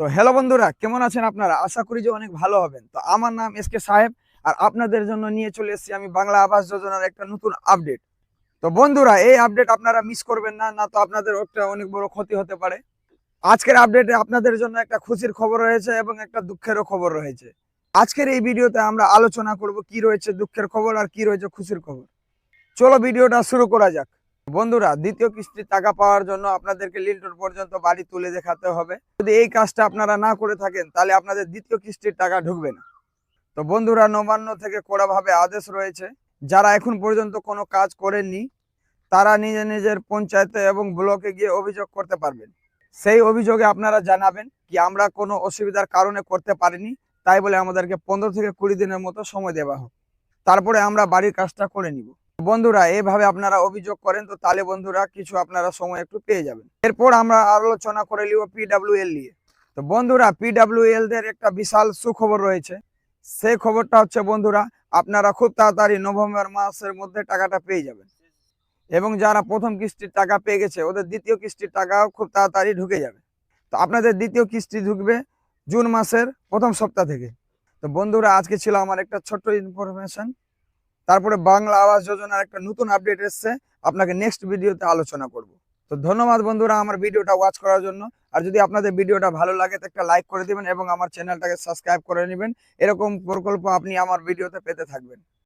তো হ্যালো বন্ধুরা, কেমন আছেন আপনারা? আশা করি যে অনেক ভালো হবেন। তো আমার নাম এস কে সাহেব আর আপনাদের জন্য নিয়ে চলে এসেছি আমি বাংলা আবাস যোজনার একটা নতুন আপডেট তো বন্ধুরা, এই আপডেট আপনারা মিস করবেন না না তো আপনাদের একটা অনেক বড় ক্ষতি হতে পারে। আজকের আপডেটে আপনাদের জন্য একটা খুশির খবর রয়েছে এবং একটা দুঃখেরও খবর রয়েছে। আজকের এই ভিডিওতে আমরা আলোচনা করব কি রয়েছে দুঃখের খবর আর কি রয়েছে খুশির খবর। চলো ভিডিওটা শুরু করা যাক। বন্ধুরা, দ্বিতীয় কিস্তির টাকা পাওয়ার জন্য আপনাদেরকে লিন্টন পর্যন্ত বাড়ি তুলে দেখাতে হবে। যদি এই কাজটা আপনারা না করে থাকেন, তাহলে আপনাদের দ্বিতীয় কিস্তির টাকা ঢুকবে না। তো বন্ধুরা, নবান্ন থেকে কড়াভাবে আদেশ রয়েছে। যারা এখন পর্যন্ত কোনো কাজ করেননি, তারা নিজে নিজের পঞ্চায়েতে এবং ব্লকে গিয়ে অভিযোগ করতে পারবেন। সেই অভিযোগে আপনারা জানাবেন কি আমরা কোনো অসুবিধার কারণে করতে পারিনি, তাই বলে আমাদেরকে পনেরো থেকে কুড়ি দিনের মতো সময় দেওয়া হোক। তারপরে আমরা বাড়ির কাজটা করে নিব। বন্ধুরা, এভাবে আপনারা অভিযোগ করেন, তো তাহলে বন্ধুরা কিছু আপনারা সময় একটু পেয়ে যাবেন। এরপর আমরা আলোচনা করে নিব পিডাব্লিউএল নিয়ে। তো বন্ধুরা পিডাব্লিউএল দের একটা বিশাল সুখবর রয়েছে। সেই খবরটা হচ্ছে, বন্ধুরা, আপনারা খুব তাড়াতাড়ি নভেম্বর মাসের মধ্যে টাকাটা পেয়ে যাবেন। এবং যারা প্রথম কিস্তির টাকা পেয়ে গেছে, ওদের দ্বিতীয় কিস্তির টাকাও খুব তাড়াতাড়ি ঢুকে যাবে। তো আপনাদের দ্বিতীয় কিস্তি ঢুকবে জুন মাসের প্রথম সপ্তাহ থেকে। তো বন্ধুরা, আজকে ছিল আমার একটা ছোট্ট ইনফরমেশন তারপরে বাংলা আবাস যোজনার একটা নতুন আপডেট এসছে। আপনাকে নেক্সট ভিডিওতে আলোচনা করব। তো ধন্যবাদ বন্ধুরা আমার ভিডিওটা ওয়াচ করার জন্য। আর যদি আপনাদের ভিডিওটা ভালো লাগে, তো একটা লাইক করে দিবেন এবং আমার চ্যানেলটাকে সাবস্ক্রাইব করে নেবেন। এরকম প্রকল্প আপনি আমার ভিডিওতে পেতে থাকবেন।